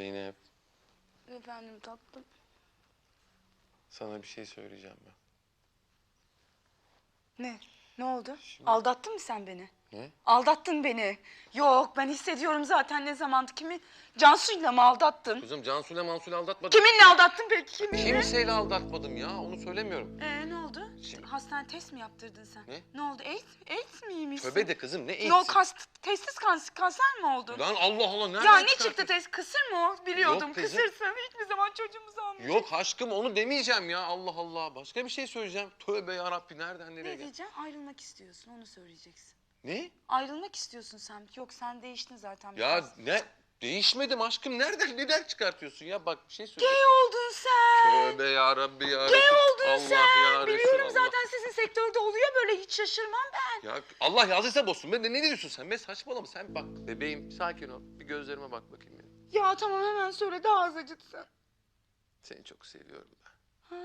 Zeynep, Efendim tatlım. sana bir şey söyleyeceğim ben. Ne? Ne oldu? Aldattın mı sen beni? Ne? Aldattın beni. Yok ben hissediyorum zaten ne zamandı. Kimi? Cansu'yla mı aldattın? Kızım Cansu'yla Mansu'yla aldatmadım. Kiminle aldattın peki? Kiminle? Kimseyle aldatmadım ya, onu söylemiyorum. Ee, ne oldu? Şimdi- Hastane test mi yaptırdın sen? Ne? Ne oldu? AIDS, AIDS miymişsin? Tövbe de kızım ne eğitsin? Yok kas, testis kanser, kanser mi oldu? Lan Allah Allah nereden ya ne çıkartıyorsun? çıktı test? Kısır mı o? Biliyordum. Yok kızım. Kısırsın. Hiçbir zaman çocuğumuzu almayacak. Yok aşkım onu demeyeceğim ya Allah Allah. Başka bir şey söyleyeceğim. Tövbe yarabbi nereden nereye Ne diyeceğim? Ayrılmak istiyorsun. Onu söyleyeceksin. Ne? Ayrılmak istiyorsun sen. Yok sen değiştin zaten. Ya biraz. ne? Değişmedim aşkım. Nereden neden çıkartıyorsun ya? Bak bir şey söyleyeceğim. Gay oldun sen. Tövbe yarabbi ya. Gay oldun Allah sen. ya Biliyorum Resulallah. zaten sizin sektörde oluyor böyle hiç şaşırmam ben. Ya Allah yazdıysa bozsun. Ben de ne diyorsun sen? Ben saçmalama sen bak. Bebeğim sakin ol. Bir gözlerime bak bakayım benim. Ya tamam hemen söyle daha az acıtsın. Seni çok seviyorum ben. Ha?